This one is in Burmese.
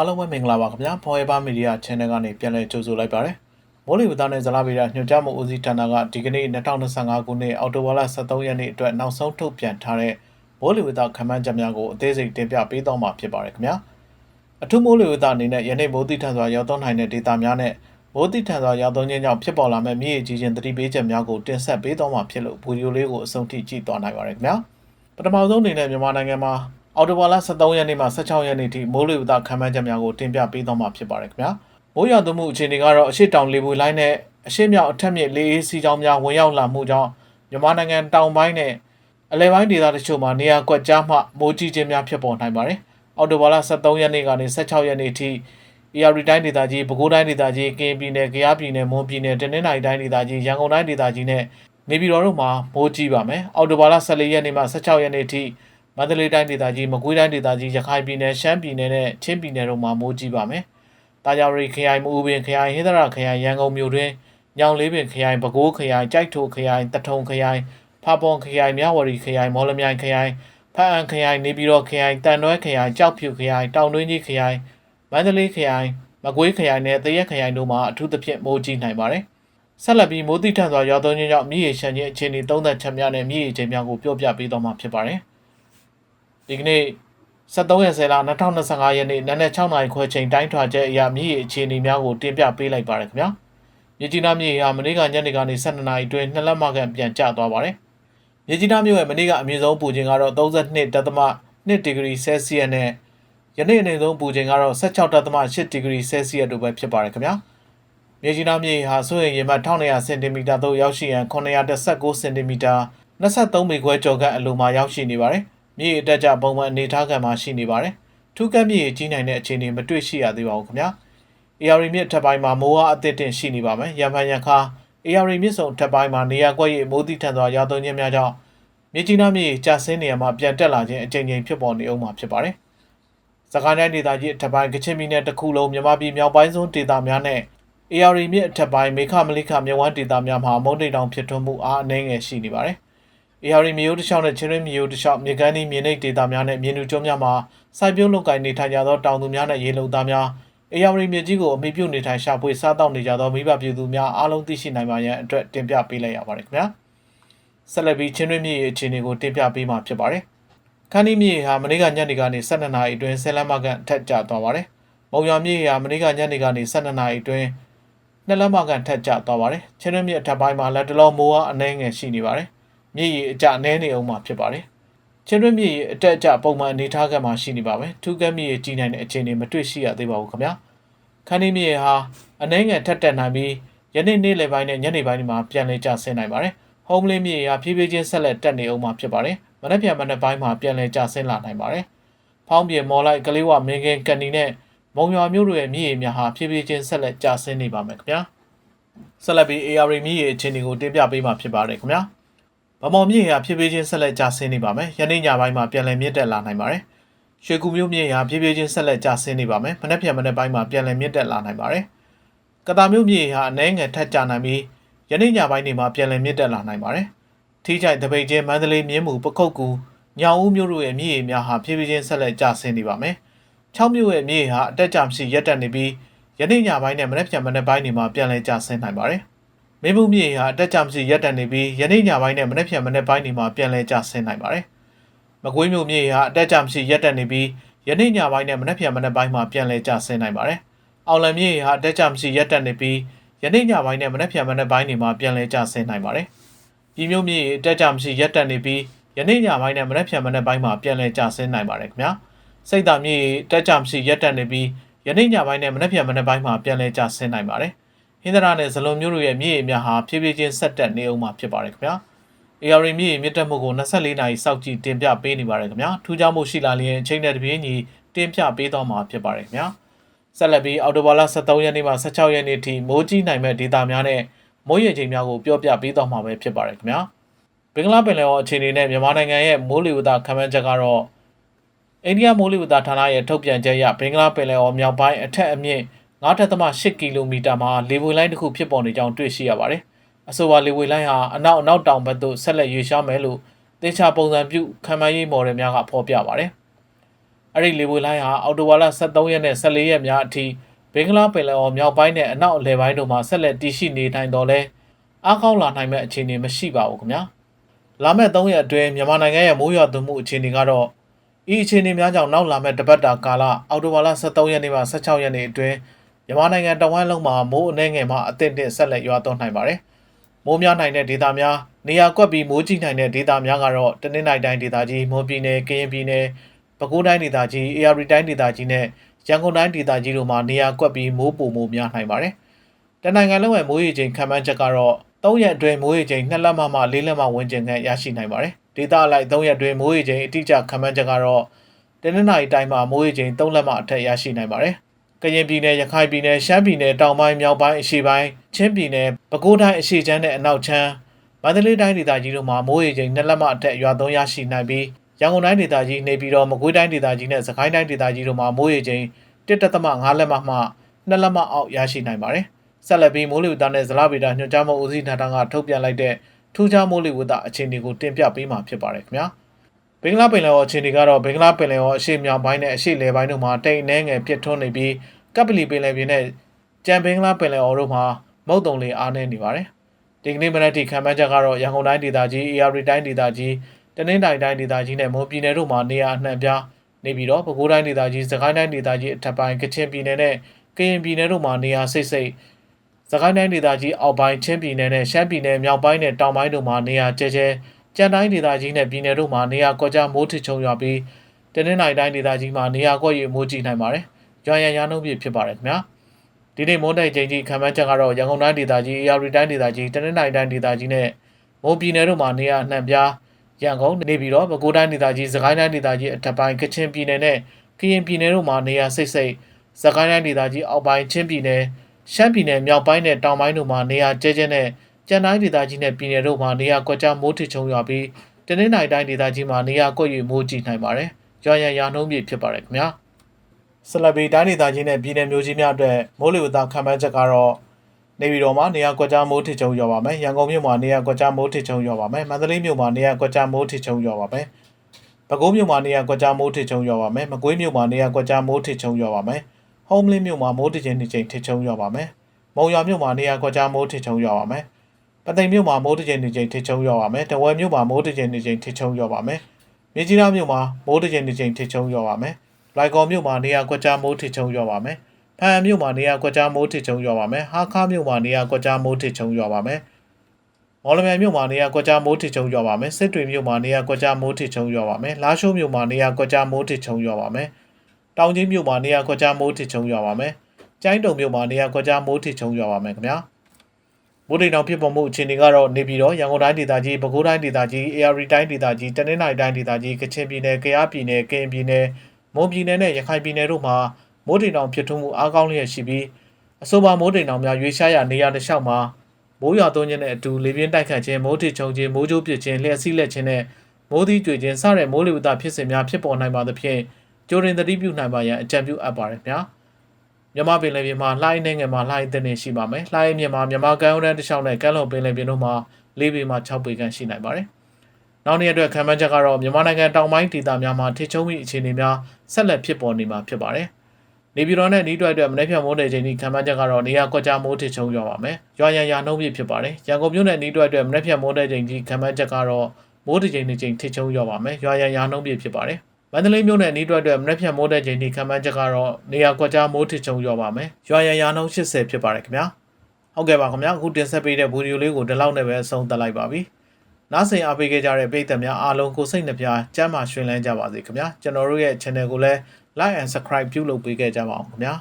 အားလုံးပဲမင်္ဂလာပါခင်ဗျာ Forever Media Channel ကနေပြန်လည်ကြိုဆိုလိုက်ပါရစေမိုးလေဝသနဲ့ဇလာဗီရာညွှန်ကြားမှုဦးစီးဌာနကဒီကနေ့2025ခုနှစ်အောက်တိုဘာလ23ရက်နေ့အတွက်နောက်ဆုံးထုတ်ပြန်ထားတဲ့မိုးလေဝသခန့်မှန်းချက်များကိုအသေးစိတ်တင်ပြပေးတော့မှာဖြစ်ပါတယ်ခင်ဗျာအထူးမိုးလေဝသအနေနဲ့ယနေ့မိုးတိထန်စွာရောက်သွန်းနိုင်တဲ့ဒေသများနဲ့မိုးတိထန်စွာရောက်သွန်းခြင်းကြောင့်ဖြစ်ပေါ်လာမဲ့မြစ်ရေကြီးခြင်းသတိပေးချက်များကိုတင်ဆက်ပေးတော့မှာဖြစ်လို့ဗီဒီယိုလေးကိုအဆုံးထိကြည့်သွားနိုင်ပါတယ်ခင်ဗျာပထမဆုံးအနေနဲ့မြန်မာနိုင်ငံမှာ အော်တိုဘာလ23ရက်နေ့မှ16ရက်နေ့ထိမိုးလေဝသခန့်မှန်းချက်များကိုတင်ပြပေးသွားမှာဖြစ်ပါတယ်ခင်ဗျာ။မိုးရွာသွန်းမှုအခြေအနေကတော့အရှိတောင်လေပွေလိုင်းနဲ့အရှိမြောက်အထက်မြစ်လေအေးစီးကြောင်းများဝင်ရောက်လာမှုကြောင့်မြန်မာနိုင်ငံတောင်ပိုင်းနဲ့အလဲပိုင်းဒေသတချို့မှာနေရာကွက်ကြားမှမိုးကြီးခြင်းများဖြစ်ပေါ်နိုင်ပါတယ်။အော်တိုဘာလ23ရက်နေ့ကနေ16ရက်နေ့ထိ AR တိုင်းဒေသကြီးပဲခူးတိုင်းဒေသကြီးကရင်ပြည်နယ်၊ကယားပြည်နယ်၊မွန်ပြည်နယ်၊တနင်္သာရီတိုင်းဒေသကြီးရန်ကုန်တိုင်းဒေသကြီးနဲ့နေပြည်တော်တို့မှာမိုးကြီးပါမယ်။အော်တိုဘာလ14ရက်နေ့မှ16ရက်နေ့ထိ မန္တလေးတိုင်းဒေသကြီးမကွေးတိုင်းဒေသကြီးရခိုင်ပြည်နယ်ရှမ်းပြည်နယ်နဲ့ချင်းပြည်နယ်တို့မှာမိုးကြီးပါမယ်။တာယာရီခရိုင်မူပင်ခရိုင်ဟင်္ဒရာခရိုင်ရန်ကုန်မြို့တွင်ညောင်လေးပင်ခရိုင်ပဲခူးခရိုင်ကြိုက်ထိုခရိုင်တထုံခရိုင်ဖာပွန်ခရိုင်မြဝတီခရိုင်မော်လမြိုင်ခရိုင်ဖားအံခရိုင်နေပြည်တော်ခရိုင်တန်တွဲခရိုင်ကြောက်ဖြူခရိုင်တောင်တွင်းကြီးခရိုင်မန္တလေးခရိုင်မကွေးခရိုင်နဲ့တရက်ခရိုင်တို့မှာအထူးသဖြင့်မိုးကြီးနိုင်ပါတယ်။ဆက်လက်ပြီးမိုးတိထန်စွာရောက်သွန်းခြင်းကြောင့်မြစ်ရေရှမ်းခြင်းအခြေအနေသုံးသက်ချက်များနဲ့မြစ်ရေချိန်များကိုပြောပြပေးသွားမှာဖြစ်ပါတယ်။ ဒီကနေ့73ရက်10လ2025ရက်နေ့နနက်6နာရီခွဲချိန်တိုင်းထွာချက်အရာမြစ်ရေအခြေအနေများကိုတင်ပြပေးလိုက်ပါရခင်ဗျာ။မြစ်ကြီးနားမြစ်ရေဟာမနေ့ကညနေကနေ12နာရီအတွင်းနှစ်လက်မခန့်ပြန်ကျသွားပါတယ်။မြစ်ကြီးနားမြို့ရဲ့မနေ့ကအမြင့်ဆုံးပူချိန်ကတော့32.2ဒီဂရီဆဲလ်စီယပ်နဲ့ယနေ့အနေဆုံးပူချိန်ကတော့16.8ဒီဂရီဆဲလ်စီယပ်တို့ပဲဖြစ်ပါတယ်ခင်ဗျာ။မြေကြီးနားမြေဟာဆိုရင်ရေမှတ်1900စင်တီမီတာသို့ရောက်ရှိရန်919စင်တီမီတာ23မီခွဲကျော်ခန့်အလိုမှာရောက်ရှိနေပါတယ်။ မြေအတက်ကြပုံမှန်အနေထားခံမှာရှိနေပါတယ်။ထူးကပ်မြေကြီးနိုင်တဲ့အခြေအနေမတွေ့ရှိရသေးပါဘူးခင်ဗျာ။ AR မြစ်ထပ်ပိုင်းမှာမိုးအားအသစ်တင်ရှိနေပါမယ်။ရံဖန်ရံခါ AR မြစ်စုံထပ်ပိုင်းမှာနေရာကွက်ရိပ်မိုးတိထန်စွာရောက်သွန်းခြင်းများကြောင့်မြေကြီးနားမြေကျဆင်းနေရမှာပြန်တက်လာခြင်းအကြိမ်ကြိမ်ဖြစ်ပေါ်နေအောင်မှာဖြစ်ပါတယ်။စကိုင်းတိုင်းဒေသကြီးအထက်ပိုင်းကချင်ပြည်နယ်တစ်ခုလုံးမြန်မာပြည်မြောက်ပိုင်းစွန်းဒေသများနဲ့ AR မြစ်အထက်ပိုင်းမေခမလိခမြဝန်းဒေသများမှာမုန်တိတ်တောင်ဖြစ်ထွန်းမှုအားအနှဲငယ်ရှိနေပါတယ်။ AR မြို့တစ်လျှောက်နဲ့ချင်းရင်းမြို့တစ်လျှောက်မြေကမ်းဒီမြေနိတ်ဒေသများနဲ့မြေနူကျွန်းများမှာစိုက်ပျိုးလုပ်ကိုင်နေထိုင်ကြသောတောင်သူများနဲ့ရေလုံသားများ AR မြစ်ကြီးကိုအမိပြုနေထိုင်ရှာဖွေစားတောက်နေကြသောမိဘပြည်သူများအားလုံးသိရှိနိုင်ပါရန်အတွက်တင်ပြပေးလိုက်ရပါတယ်ခင်ဗျာ။ဆက်လက်ပြီးချင်းရင်းမြစ်ရဲ့အခြေအနေကိုတင်ပြပေးမှာဖြစ်ပါတယ်။ခန်းဒီမြေဟာမနေ့ကညနေကနေ12နာရီအတွင်းဆယ်လမ်းမကန်ထက်ကျသွားပါတယ်။မုံရွာမြေဟာမနေ့ကညနေကနေ12နာရီအတွင်းနှစ်လမ်းမကန်ထက်ကျသွားပါတယ်။ချင်းရင်းမြစ်အထက်ပိုင်းမှာလက်တလုံးမိုးအားအနှဲငယ်ရှိနေပါတယ်။ မြေကြီးအကျအနှဲနေအောင်မှာဖြစ်ပါတယ်။ချင်းရင်းမြစ်အတက်အကျပုံမှန်အနေထားကမှရှိနေပါမယ်။ထူးကဲမြစ်ကြီးနိုင်တဲ့အခြေအနေမတွေ့ရှိရသေးပါဘူးခင်ဗျာ။ခန်းဒီမြေဟာအနှဲငယ်ထက်တက်နိုင်ပြီးယနေ့နေ့လယ်ပိုင်းနဲ့ညနေပိုင်းမှာပြန်လည်ကျဆင်းနိုင်ပါတယ်။ဟုံးလင်းမြေဟာဖြည်းဖြည်းချင်းဆက်လက်တက်နေအောင်မှာဖြစ်ပါတယ်။မနက်ဖြန်မနက်ပိုင်းမှာပြန်လည်ကျဆင်းလာနိုင်ပါတယ်။ဖောင်းပြေမော်လိုက်ကလေးဝမင်းကင်းကန်နီနဲ့မုံရွာမြို့တို့ရဲ့မြေရေများဟာဖြည်းဖြည်းချင်းဆက်လက်ကျဆင်းနေပါမယ်ခင်ဗျာ။ဆက်လက်ပြီး AR မြေရေအခြေအနေကိုတင်ပြပေးမှာဖြစ်ပါတယ်ခင်ဗျာ။ ဗမော်မြေဟာဖြည်းဖြည်းချင်းဆက်လက်ကျဆင်းနေပါမယ်။ယနေ့ညပိုင်းမှာပြန်လည်မြင့်တက်လာနိုင်ပါတယ်။ရွှေကူမြို့မြေဟာဖြည်းဖြည်းချင်းဆက်လက်ကျဆင်းနေပါမယ်။မနက်ဖြန်မနက်ပိုင်းမှာပြန်လည်မြင့်တက်လာနိုင်ပါတယ်။ကတာမြို့မြေဟာအနှဲငယ်ထက်ကျနိုင်ပြီးယနေ့ညပိုင်းတွေမှာပြန်လည်မြင့်တက်လာနိုင်ပါတယ်။ထီးချိုင်တပိတ်ချင်းမန္တလေးမြင်းမူပခုတ်ကူညောင်ဦးမြို့တို့ရဲ့မြေရေများဟာဖြည်းဖြည်းချင်းဆက်လက်ကျဆင်းနေပါမယ်။6မြို့ရဲ့မြေဟာအတက်ကြမရှိရက်တက်နေပြီးယနေ့ညပိုင်းနဲ့မနေ့ပြန်မနေ့ပိုင်းတွေမှာပြန်လည်ကျဆင်းနိုင်ပါတယ်။ မင်းမှုမြေဟာအတက်ကြမရှိရက်တက်နေပြီးယနေ့ညပိုင်းနဲ့မနေ့ပြန်မနေ့ပိုင်းတွေမှာပြန်လည်ကျဆင်းနိုင်ပါတယ်။မကွေးမြို့မြေဟာအတက်ကြမရှိရက်တက်နေပြီးယနေ့ညပိုင်းနဲ့မနေ့ပြန်မနေ့ပိုင်းမှာပြန်လည်ကျဆင်းနိုင်ပါတယ်။အောင်လံမြေဟာအတက်ကြမရှိရက်တက်နေပြီးယနေ့ညပိုင်းနဲ့မနေ့ပြန်မနေ့ပိုင်းတွေမှာပြန်လည်ကျဆင်းနိုင်ပါတယ်။ပြည်မျိုးမြေတက်ကြမရှိရက်တက်နေပြီးယနေ့ညပိုင်းနဲ့မနေ့ပြန်မနေ့ပိုင်းမှာပြန်လည်ကျဆင်းနိုင်ပါတယ်ခင်ဗျာ။စိတ်သာမြေတက်ကြမရှိရက်တက်နေပြီးယနေ့ညပိုင်းနဲ့မနေ့ပြန်မနေ့ပိုင်းမှာပြန်လည်ကျဆင်းနိုင်ပါတယ်။ ဟင်္ဒရာနဲ့ဇလွန်မျိုးတို့ရဲ့မြေအများဟာဖြည်းဖြည်းချင်းဆက်တက်နေအောင်မှာဖြစ်ပါတယ်ခင်ဗျာ။ AR မြေမြင့်တက်မှုကို24နာရီစောင့်ကြည့်တင်ပြပေးနေပါတယ်ခင်ဗျာ။ထူးခြားမှုရှိလာလျင်အချိန်နဲ့တပြေးညီတင်ပြပေးသွားမှာဖြစ်ပါတယ်ခင်ဗျာ။ဆက်လက်ပြီးအော်တိုဘာလ23ရက်နေ့မှ16ရက်နေ့ထိမိုးကြီးနိုင်မဲ့ဒေတာများနဲ့မိုးရေချိန်များကိုပြောပြပေးသွားမှာပဲဖြစ်ပါတယ်ခင်ဗျာဘင်္ဂလားပင်လယ်အော်အခြေအနေနဲ့မြန်မာနိုင်ငံရဲ့မိုးလေဝသခန့်မှန်းချက်ကတော့အိန္ဒိယမိုးလေဝသဌာနရဲ့ထုတ်ပြန်ချက်အရဘင်္ဂလားပင်လယ်အော်မြောက်ပိုင်းအထက်အမြင့် 9.8ကီလိုမီတာမှာလေပွေလိုင်းတစ်ခုဖြစ်ပေါ်နေကြောင်းတွေ့ရှိရပါတယ်အဆိုပါလေပွေလိုင်းဟာအနောက်အနောက်တောင်ဘက်သို့ဆက်လက်ရွေ့လျားမယ်လို့သေချာပုံစံပြုခံမှန်းရေးမော်ဒယ်များကဖော်ပြပါတယ်မအဲ့ဒီလေပွေလိုင်းဟာအော်တိုဝါလာ23ရက်နဲ့14ရက်များအထိဘင်္ဂလားပင်လယ်အော်မြောက်ပိုင်းနဲ့အနောက်အလယ်ပိုင်းတို့မှာဆက်လက်တည်ရှိနေနိုင်တော့လဲအားကောင်းလာနိုင်မဲ့အခြေအနေမရှိပါဘူးခင်ဗျာလာမယ့်3ရက်အတွင်းမြန်မာနိုင်ငံရဲ့မိုးရွာသွန်းမှုအခြေအနေကတော့ဤအခြေအနေများကြောင့်နောက်လာမယ့်တပတ်တာကာလအော်တိုဝါလာ23ရက်နေ့မှ16ရက်နေ့အတွင်း မြန်မာနိုင်ငံတဝန်းလုံးမှာမိုးအနှဲငယ်မှအသင့်တင်ဆက်လက်ရွာသွန်းနိုင်ပါတယ်မိုးများနိုင်တဲ့ဒေသများနေရာကွက်ပြီးမိုးကြီးနိုင်တဲ့ဒေသများကတော့တနင်္လာရီတိုင်းဒေသကြီးမွန်ပြည်နယ်ကရင်ပြည်နယ်ပဲခူးတိုင်းဒေသကြီး AR တိုင်းဒေသကြီးနဲ့ရန်ကုန်တိုင်းဒေသကြီးတို့မှာနေရာကွက်ပြီးမိုးပုံမိုးများနိုင်ပါတယ်။တနင်္ဂနွေလုံးရဲ့မိုးရေချိန်ခံမှန်းချက်ကတော့3ရက်အတွင်းမိုးရေချိန်2လက်မမှ4လက်မဝန်းကျင်ခန့်ရရှိနိုင်ပါတယ်။ဒေသအလိုက်3ရက်အတွင်းမိုးရေချိန်အတိအကျခံမှန်းချက်ကတော့တနင်္လာရီတိုင်းမှာမိုးရေချိန်3လက်မအထက်ရရှိနိုင်ပါတယ်။ ကရင်ပြည်နယ်ရခိုင်ပြည်နယ်ရှမ်းပြည်နယ်တောင်ပိုင်းမြောက်ပိုင်းအရှေ့ပိုင်းချင်းပြည်နယ်ပဲခူးတိုင်းအရှေ့ချမ်းနဲ့အနောက်ချမ်းမန္တလေးတိုင်းဒေသကြီးတို့မှာမိုးရေချိန်2လက်မအထက်ရွာသွန်းရရှိနိုင်ပြီးရန်ကုန်တိုင်းဒေသကြီးနေပြည်တော်မကွေးတိုင်းဒေသကြီးနဲ့စကိုင်းတိုင်းဒေသကြီးတို့မှာမိုးရေချိန်1.5လက်မမှ2လက်မအောက်ရရှိနိုင်ပါတယ်။ဆက်လက်ပြီးမိုးလေဝသနဲ့ဇလဗေဒညွှန်ကြားမှုဦးစီးဌာနကထုတ်ပြန်လိုက်တဲ့ထူးခြားမိုးလေဝသအခြေအနေကိုတင်ပြပေးမှာဖြစ်ပါတယ်ခင်ဗျာ။ ဘင်္ဂလားပင်လယ်အော်အခြေအနေကတော့ဘင်္ဂလားပင်လယ်အော်အရှေ့မြောက်ပိုင်းနဲ့အရှေ့လယ်ပိုင်းတို့မှာတိမ်နှဲငယ်ပြစ်ထွန်းနေပြီးကပလီပင်လယ်ပြင်နဲ့ကြံဘင်္ဂလားပင်လယ်အော်တို့မှာမုတ်တုံလေအားနည်းနေပါတယ်။ဒီကနေ့မနက်ထိခံမှန်းချက်ကတော့ရန်ကုန်တိုင်းဒေသကြီး AR တိုင်းဒေသကြီးတနင်္သာရီတိုင်းဒေသကြီးနဲ့မွန်ပြည်နယ်တို့မှာနေရာအနှံ့ပြားနေပြီးတော့ပဲခူးတိုင်းဒေသကြီးစကိုင်းတိုင်းဒေသကြီးအထက်ပိုင်းကချင်ပြည်နယ်နဲ့ကရင်ပြည်နယ်တို့မှာနေရာစိတ်စိတ်စကိုင်းတိုင်းဒေသကြီးအောက်ပိုင်းချင်းပြည်နယ်နဲ့ရှမ်းပြည်နယ်မြောက်ပိုင်းနဲ့တောင်ပိုင်းတို့မှာနေရာကျဲကျဲ ကြံတိုင်းဒေသကြီးနဲ့ပြည်နယ်တို့မှာနေရာကွက်ကြားမိုးထချုံရွာပြီးတနင်္သာရီတိုင်းဒေသကြီးမှာနေရာကွက်ရမိုးကြီးနိုင်ပါတယ်။ရွာရန်ရနှုံးပြဖြစ်ပါတယ်ခင်ဗျာ။ဒီနေ့မွန်တိုင်ချိန်ကြီးခံမှန်းချက်ကတော့ရန်ကုန်တိုင်းဒေသကြီး၊အေရီတိုင်းဒေသကြီး၊တနင်္သာရီတိုင်းဒေသကြီးနဲ့မွန်ပြည်နယ်တို့မှာနေရာအနှံ့ပြားရန်ကုန်နေပြီးတော့ပဲခူးတိုင်းဒေသကြီး၊စကိုင်းတိုင်းဒေသကြီးအထက်ပိုင်းကချင်ပြည်နယ်နဲ့ကရင်ပြည်နယ်တို့မှာနေရာစိတ်စိတ်စကိုင်းတိုင်းဒေသကြီးအောက်ပိုင်းချင်းပြည်နယ်ရှမ်းပြည်နယ်မြောက်ပိုင်းနဲ့တောင်ပိုင်းတို့မှာနေရာကျဲကျဲနဲ့ ကြံတိုင်းဒေသကြီးနဲ့ပြည်နယ်တို့မှာနေရာကွက်ကြားမိုးထချုံရွာပြီးတနင်္သာရီတိုင်းဒေသကြီးမှာနေရာကွက်၍မိုးကြီးနိုင်ပါတယ်။ရွာရန်ရာနှုံးပြဖြစ်ပါတယ်ခင်ဗျာ။ဆလဘီတိုင်းဒေသကြီးနဲ့ပြည်နယ်မျိုးကြီးများအတွက်မိုးလေဝသခံမှန်းချက်ကတော့နေပြည်တော်မှာနေရာကွက်ကြားမိုးထချုံရွာပါမယ်။ရန်ကုန်မြို့မှာနေရာကွက်ကြားမိုးထချုံရွာပါမယ်။မန္တလေးမြို့မှာနေရာကွက်ကြားမိုးထချုံရွာပါမယ်။ပဲခူးမြို့မှာနေရာကွက်ကြားမိုးထချုံရွာပါမယ်။မကွေးမြို့မှာနေရာကွက်ကြားမိုးထချုံရွာပါမယ်။ဟုံးမလင်းမြို့မှာမိုးတစ်ချိန်တစ်ချိန်ထချုံရွာပါမယ်။မုံရွာမြို့မှာနေရာကွက်ကြားမိုးထချုံရွာပါမယ်။ ပသိမ်မြို့မှာမိုးတစ်ချိန်တစ်ချိန်ထချုံရွာပါမယ်။တဝယ်မြို့မှာမိုးတစ်ချိန်တစ်ချိန်ထချုံရွာပါမယ်။မြကြီးနားမြို့မှာမိုးတစ်ချိန်တစ်ချိန်ထချုံရွာပါမယ်။လိုက်ကော်မြို့မှာနေရာကွက်ကြားမိုးထချုံရွာပါမယ်။ဖန်မြို့မှာနေရာကွက်ကြားမိုးထချုံရွာပါမယ်။ဟာခါမြို့မှာနေရာကွက်ကြားမိုးထချုံရွာပါမယ်။မော်လမြိုင်မြို့မှာနေရာကွက်ကြားမိုးထချုံရွာပါမယ်။စစ်တွေမြို့မှာနေရာကွက်ကြားမိုးထချုံရွာပါမယ်။လာရှိုးမြို့မှာနေရာကွက်ကြားမိုးထချုံရွာပါမယ်။တောင်ကြီးမြို့မှာနေရာကွက်ကြားမိုးထချုံရွာပါမယ်။ကျိုင်းတုံမြို့မှာနေရာကွက်ကြားမိုးထချုံရွာပါမယ်ခင်ဗျာ။ မိုးတိမ်တောင်ဖြစ်ပေါ်မှုအခြေအနေကတော့နေပြည်တော်ရန်ကုန်တိုင်းဒေသကြီးပဲခူးတိုင်းဒေသကြီး AR တိုင်းဒေသကြီးတနင်္သာရီတိုင်းဒေသကြီးကချင်ပြည်နယ်ကယားပြည်နယ်ကရင်ပြည်နယ်မွန်ပြည်နယ်နဲ့ရခိုင်ပြည်နယ်တို့မှာမိုးတိမ်တောင်ဖြစ်ထွန်းမှုအားကောင်းလျက်ရှိပြီးအဆိုပါမိုးတိမ်တောင်များရွေးရှားရာနေရာတစ်လျှောက်မှာမိုးရွာသွန်းခြင်းနဲ့အတူလေပြင်းတိုက်ခတ်ခြင်းမိုးထစ်ချုံခြင်းမိုးကြိုးပစ်ခြင်းလျှက်စီးလက်ခြင်းနဲ့မိုးသီးကြွေခြင်းစတဲ့မိုးလေဝသဖြစ်စဉ်များဖြစ်ပေါ်နိုင်ပါသဖြင့်ကြိုတင်သတိပြုနိုင်ပါရန်အကြံပြုအပ်ပါတယ်ခင်ဗျာ မြမပင်လယ်ပြင်မှာလှိုင်းနေငယ်မှာလှိုင်းတဲ့နေရှိပါမယ်လှိုင်းမြမှာမြမကမ်းရိုးတန်းတစ်လျှောက်နဲ့ကမ်းလွန်ပင်လယ်ပြင်တို့မှာ၄ပေမှ6ပေခန့်ရှိနိုင်ပါတယ်နောက်နေ့အတွက်ခံမှန်းချက်ကတော့မြန်မာနိုင်ငံတောင်ပိုင်းဒေသများမှာထိချုံမိအခြေအနေများဆက်လက်ဖြစ်ပေါ်နေမှာဖြစ်ပါတယ်။နေပြည်တော်နဲ့နီးတွဲအတွက်မနေ့ဖြန်မိုးတဲ့ချိန်ဒီခံမှန်းချက်ကတော့နေရာကွက်ကြားမိုးထိချုံရွာပါမယ်။ရွာရန်ရာနှုံးပြဖြစ်ပါတယ်။ရန်ကုန်မြို့နဲ့နီးတွဲအတွက်မနေ့ဖြန်မိုးတဲ့ချိန်ဒီခံမှန်းချက်ကတော့မိုးတစ်ချိန်တစ်ချိန်ထိချုံရွာပါမယ်။ရွာရန်ရာနှုံးပြဖြစ်ပါတယ်။ မန္တလေးမြို့နဲ့နီးတွဲအတွက်မနေ့ဖြန်မိုးတဲ့ချိန်ဒီခံမှန်းချက်ကတော့နေရာကွက်ကြားမိုးထိချုံရွာပါမယ်။ရွာရန်ရာနှုံး80ဖြစ်ပါတယ်ခင်ဗျာ။ဟုတ်ကဲ့ပါခင်ဗျာအခုတင်ဆက်ပေးတဲ့ဗီဒီယိုလေးကိုဒီလောက်နဲ့ပဲအဆုံးသတ်လိုက်ပါပြီ။နားဆင်အားပေးခဲ့ကြတဲ့ပရိသတ်များအားလုံးကိုစိတ်နှပြကျမ်းမာရွှင်လန်းကြပါစေခင်ဗျာကျွန်တော်တို့ရဲ့ channel ကိုလည်း like and subscribe ပြုလုပ်ပေးခဲ့ကြပါအောင်ခင်ဗျာ